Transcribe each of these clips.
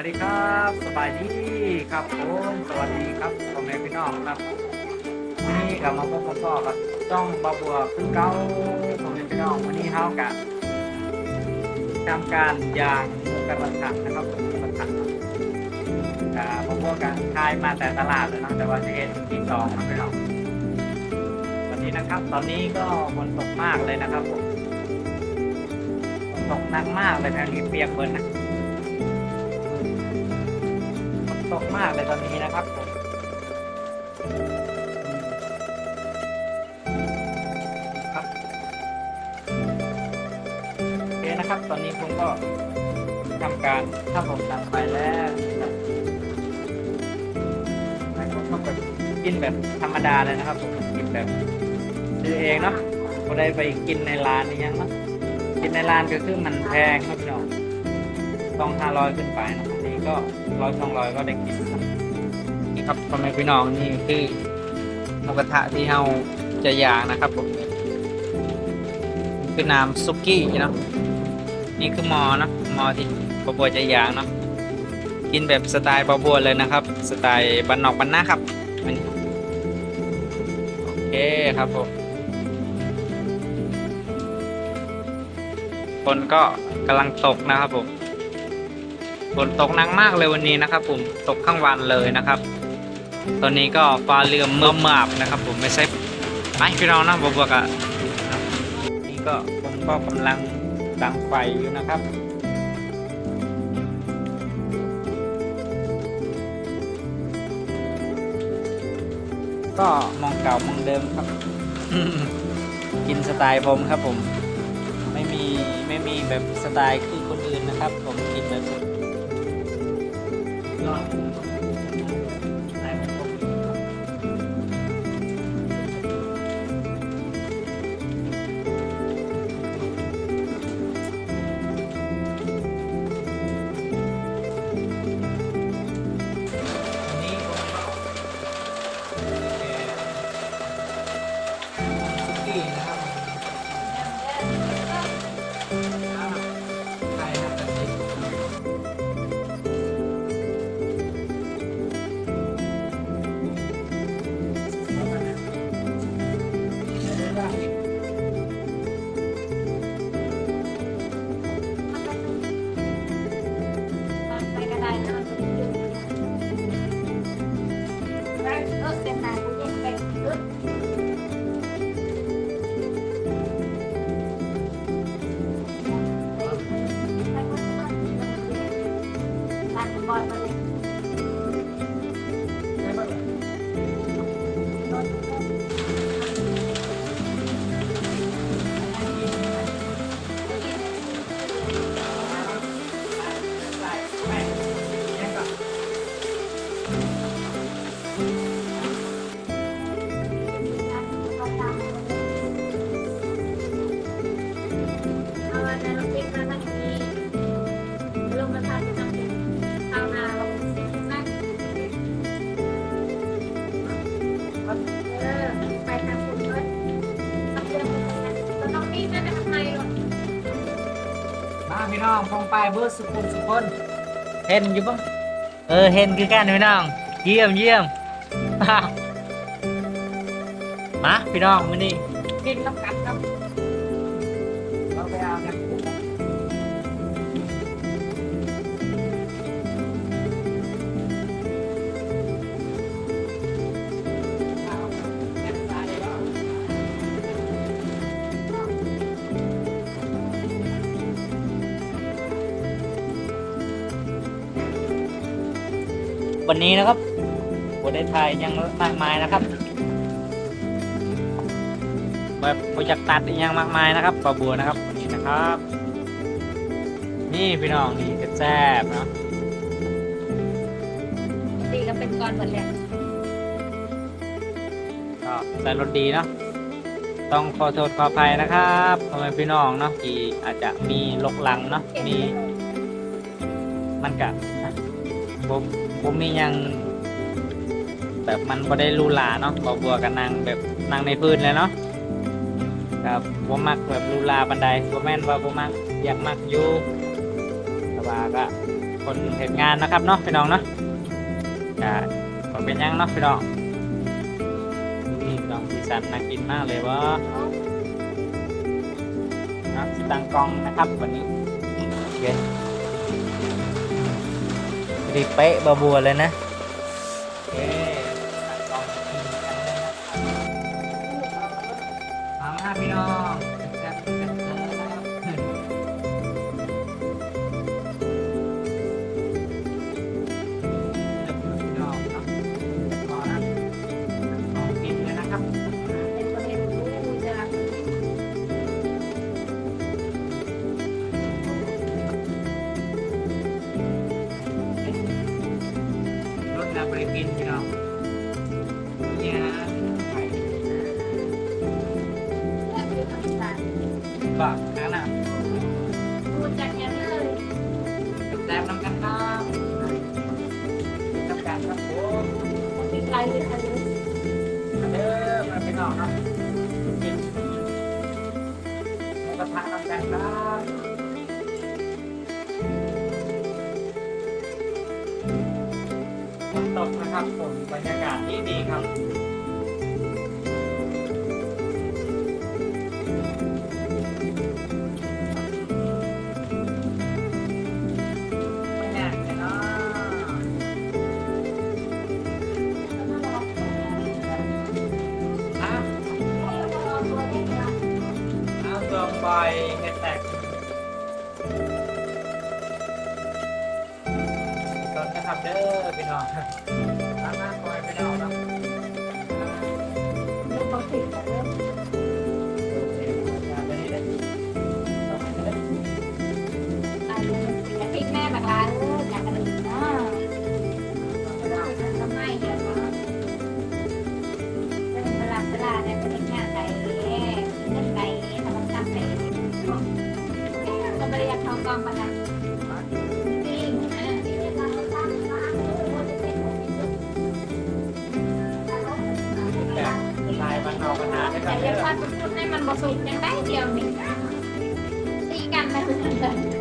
วัสดีครับสบายดีครับผมสวัสดีครับพ่อแม่พี่น้องครับวันนี้กลับมาพบกับพ่อกับต้องบาบัวคือเก้าพ่อแม่พี่น้องวันนี้เฮากับทำการยางกระถางนะครับผมกระถางอ่าบาบัวกันทายมาแต่ตลาดเลยนะแต่ว่าจะเห็นที่สองนะพี่น้องวันนี้นะครับ ตอนนี้ก็ฝนตกมากเลยนะครับผมฝนตกหนักมากเลยทางนี้เปียกเบิร์นะ ตกมากเลยตอนนี้นะครับผมครับโอเคนะครับ ตอนนี้ผมก็ทำการถ้าผมทำไปแล้วนะครับผมก็แบบกินแบบธรรมดาเลยนะครับ ผมกินแบบซื้อเองเนาะก็ได้ไปกินในร้านนี่ยังเนาะกินในร้านก็คือมันแพงครับพี่น้องต้องห้าร้อยขึ้นไปนะอันนี้ ก็ร้อยสองร้อยก็ได้กินครับนี่ครับพ่อแม่พี่น้องนี่คือหมูกระทะที่เราจะย่างนะครับผมคือน้ำซุกี้เนาะนี่คือหมอเนาะหมอที่บาบัวจะย่างเนาะกินแบบสไตล์บาบัวเลยนะครับ สไตล์บ้านนอกบ้านนาครับโอเคครับผมฝนก็กำลังตกนะครับผม ฝนตกหนักมากเลยวันนี้นะครับ ผมตกข้างวันเลยนะครับ ตอนนี้ก็ฟ้าเรือมเมื่อมาบนะครับ ผมไม่ใช่ไอ้พี่น้องนะบวกๆอะนี่ก็ผมก็กำลังดังไฟอยู่นะครับก็มองเก่ามองเดิมครับ กินสไตล์ผมครับผม ไม่มีไม่มีแบบสไตล์คือคนอื่นนะครับ ผมกินแบบ ไพี่น้องพงไปเบอร์สุขุมสุคนเห็นอยู่ปะเออเห็นคือกันพี่น้อง เยี่ยมเยี่ยมมาพี่น้องมานี่กินน้ำกันครับ วันนี้นะครับบทได้ถ่ายยังมากมายนะครับแบบโปรเจกต์ตัดอีกอยังมากมายนะครับปลาบัวนะครับนี่นะครับ นี่พี่น้องนี่แซ่บๆเนาะตีก็เป็นก้อนหมดเลยก็ใส่รสดีเนาะต้องขอโทษขออภัยนะครับพ่อแม่พี่น้องเนาะที่อาจจะมีลกหลังเนาะมีมันกะผม ผมมียัง แบบมันก็ได้ลูลาเนาะบ่บัวกับนางแบบนางในพื้นเลยเนาะครับผมมักแบบลูลาบันไดผมแม่นว่าผมมักอยากมักอยู่สบาว่าก็คนเห็นงานนะครับเนาะพี่น้องเนาะก็คนเป็นยังเนาะพี่น้องนี่น้องดีสันน่ากินมากเลยวะนะตั้งกล้องนะครับวันนี้โอเค เป๊ะบาบัวเลยนะ Pilipinas. ตนะครับผมบรรยากาศที่ดีครับ แต่เรียกว่าพูดให้มันบริสุทธิ์กังได้เดียวนี่ตีกันไเหมือน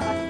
আমার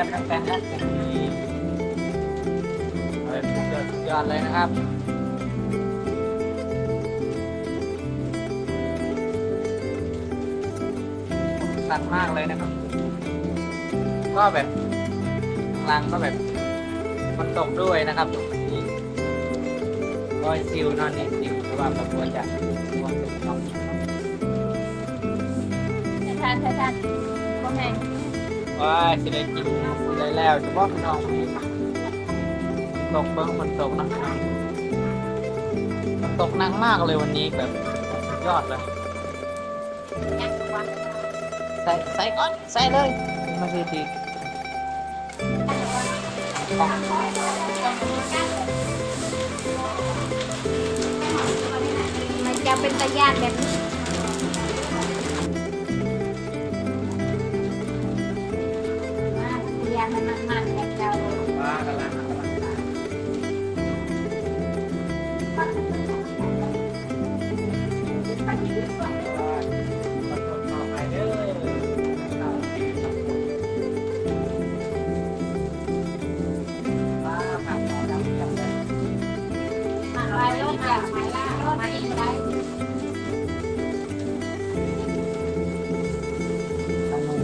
เป็นแซ่บทั้งแป้งนะมีอะไรสุดยสุดยอดเลยนะครับสันมากเลยนะครับ ก็แบบลางก็แบบมันตกด้วยนะครับตรงนี้รอยซิวนอนนี่ซิวแต่ว่าแบบควรจะควรจะต้องทานทานทานก็แห้ง ว่าจะได้กินได้แล้วเฉพาะพี่น้องนี่ตกเบิ้งมันตกนะมันตกหนักมากเลยวันนี้แบบยอดเลยใส่ใส่ก่อนใส่เลยมาดีดีมันจะเป็นตะยานแบบนี้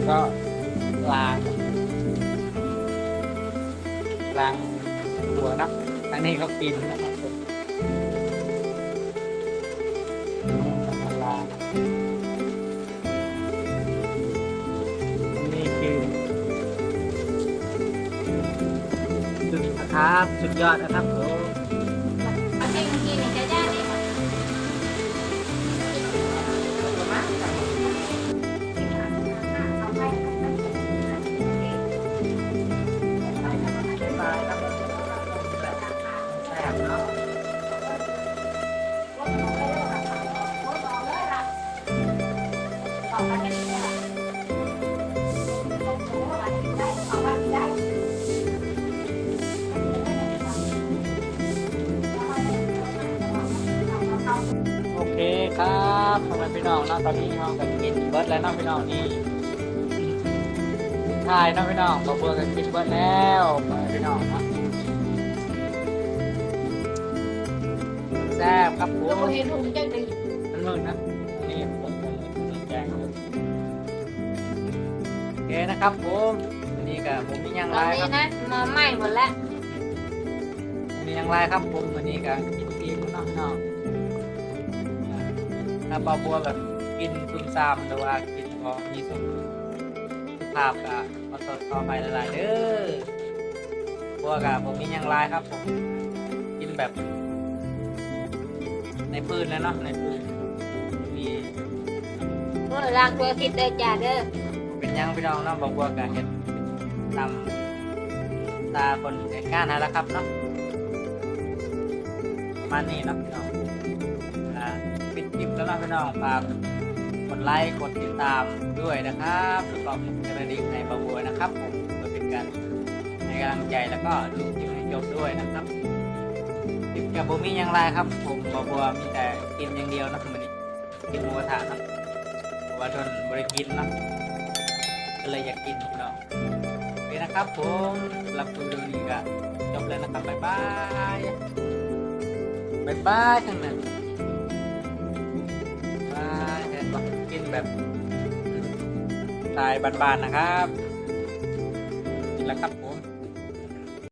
ก็ล้างล้างหัวนะทางนี้ก็ปินนะครับลางนี่คือสุดนะครับ สุดยอดนะครับ นาะตอนนี้เราก็กินเบิร์ดแล้วเนาะพี่น้องนี่ทายเนาะพี่น้องบาบัวก็กินเบิดแล้วไปพี่น้องเนาะแซ่บครับผมเห็นถุงจังเลยมันมืดนะนี่ผมผมแจ้งโอเคนะครับผมวันนี้ก็ผมมียังตอไรนคนี้รับนะมอไหม้หมดแล้วมียังไรครับผมวันนี้ก็กินทีมเนาะพี่น้องถ้าบาบัวแบบ กินซุ่มซ่ามหรือว่ากินพองมีสุขภาพก็ขอโทษขอไปหลายๆเด้อบัวกับผมมียังไรครับผมกินแบบ ในพื้นแล้วเนาะในพื้นมีเมื่อล้างตัวคิดเด้อจ้าเด้อเป็นยังพี่น้องเนาะบอกว่าการเห็นตำตาคนเหตุการณ์นั่นแหละครับเนาะมานี้เนาะพี่น้องปิดคลิปแล้วเนาะพี่น้องฝาก ไลค์กดติดตามด้วยนะครับแล้วก็กระดิ่งในบาบัวนะครับผมเพื่อเป็นการให้กำลังใจแล้วก็ดูคลิปให้จบด้วยนะครับคลิปกับผมมีอย่างไรครับ ผมบาบัวมีแต่กินอย่างเดียวนะมันนี้กินหมูกระทะเนาะเพราะว่าโดนบริกินนะก็เลยอยากกินเนาะโอเคนะครับผมรับวิดีโอนี้ก็จบแล้วนะครับบ๊ายบายบ๊ายบายทั้งนั้น ไตล์บ้านๆนะครับนี่แหละครับผม